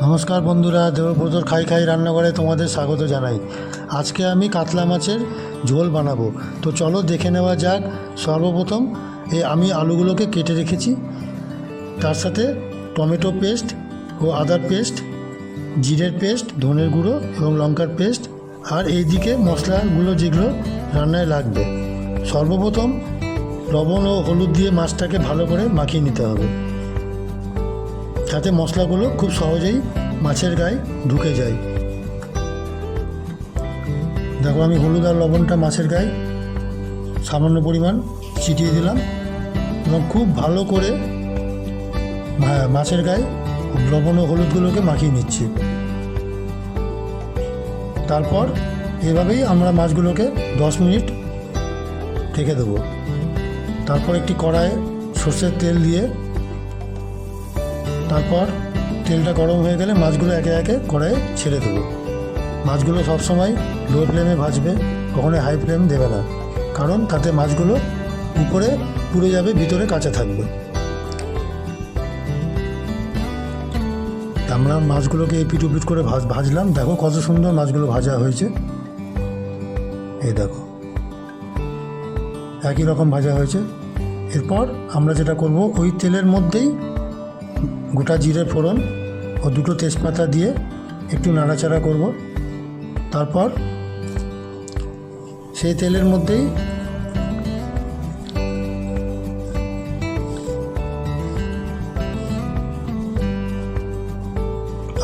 নমস্কার বন্ধুরা, দেবব্রতর খাই খাই রান্নাঘরে তোমাদের স্বাগত জানাই। আজকে আমি কাতলা মাছের ঝোল বানাবো। তো চলো দেখে নেওয়া যাক সর্বপ্রথম এই আমি আলুগুলোকে কেটে রেখেছি। তার সাথে টমেটো পেস্ট ও আদার পেস্ট, জিরের পেস্ট, ধনের গুঁড়ো এবং লঙ্কার পেস্ট আর এই দিকে মশলাগুলো যেগুলো রান্নায় লাগবে। সর্বপ্রথম লবণ ও হলুদ দিয়ে মাছটাকে ভালো করে মাখিয়ে নিতে হবে। যাতে মশলাগুলো খুব সহজেই মাছের গায়ে ঢুকে যায়। দেখো আমি হলুদ আর লবণটা মাছের গায়ে সামান্য পরিমাণ ছিটিয়ে দিলাম এবং খুব ভালো করে মাছের গায়ে লবণ ও হলুদগুলোকে মাখিয়ে নিচ্ছি। তারপর এভাবেই আমরা মাছগুলোকে দশ মিনিট রেখে দেবো। তারপর একটি কড়াইয়ে সর্ষের তেল দিয়ে তারপর তেলটা গরম হয়ে গেলে মাছগুলো একে একে কড়াইয়ে ছেড়ে দেবো। মাছগুলো সবসময় লো ফ্লেমে ভাজবে কখনো হাই ফ্লেম দেবে না। কারণ তাতে মাছগুলো উপরে পুড়ে যাবে, ভিতরে কাঁচা থাকবে। আমরা মাছগুলোকে এপিট উপিট করে ভাজ ভাজলাম। দেখো কত সুন্দর মাছগুলো ভাজা হয়েছে। এই দেখো। একই রকম ভাজা হয়েছে। এরপর আমরা যেটা করব, ওই তেলের মধ্যেই গোটা জিরে ফোড়ন ও দুটো তেজপাতা দিয়ে একটু নাড়াচাড়া করব। তারপর সেই তেলের মধ্যেই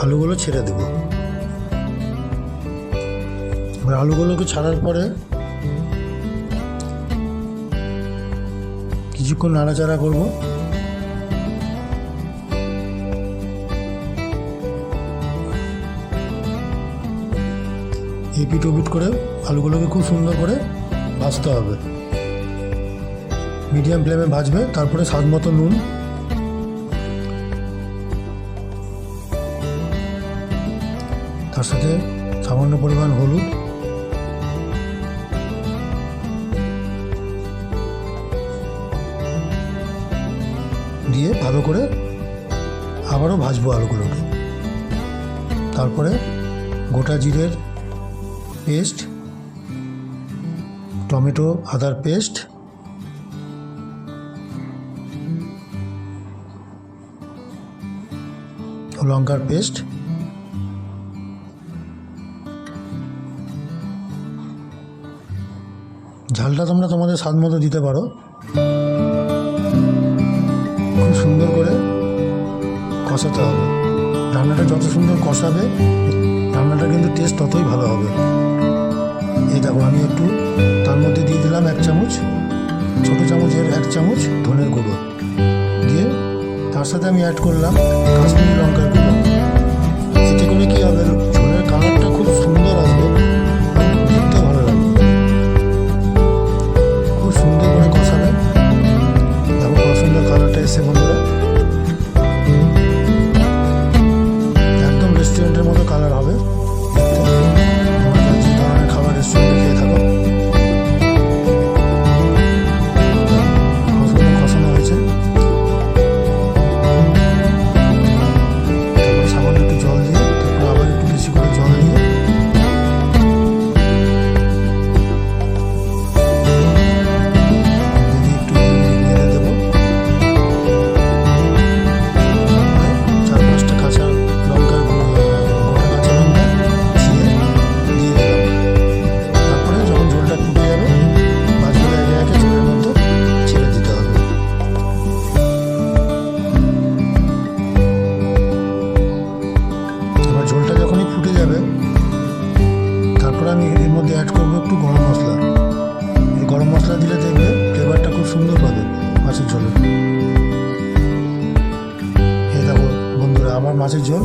আলুগুলো ছেড়ে দেব। এবার আলুগুলোকে ছাড়ার পরে কিছুক্ষণ নাড়াচাড়া করব। এপিট ওপিট করে, আলুগুলোকে খুব সুন্দর করে ভাজতে হবে। মিডিয়াম ফ্লেমে ভাজবে, তারপরে স্বাদ মতো নুন। তার সাথে সামান্য পরিমাণ হলুদ। দিয়ে ভালো করে আবারও ভাজবো আলুগুলোকে। তারপরে গোটা জিরের পেস্ট, টমেটো, আদার পেস্ট, লঙ্কার পেস্ট, ঝালটা তোমরা তোমাদের স্বাদ মতো দিতে পারো। খুব সুন্দর করে কষাতে হবে। রান্নাটা যত সুন্দর কষাবে, রান্নাটা কিন্তু টেস্ট ততই ভালো হবে। এই দেখো আমি একটু। তার মধ্যে দিয়ে দিলাম এক চামচ, ছোটো চামচের এক চামচ ধনের গুঁড়ো। দিয়ে তার সাথে আমি অ্যাড করলাম কাশ্মীরি লঙ্কার গুঁড়ো। এতে করে কী হবে, ঝোলের কালারটা খুব সুন্দর মাছের ঝোল,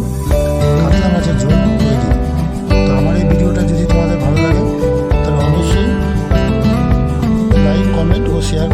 কাতলা মাছের ঝোল করে তৈরি তো আমার এই ভিডিওটা যদি তোমাদের ভালো লাগে, তাহলে অবশ্যই লাইক কমেন্ট ও শেয়ার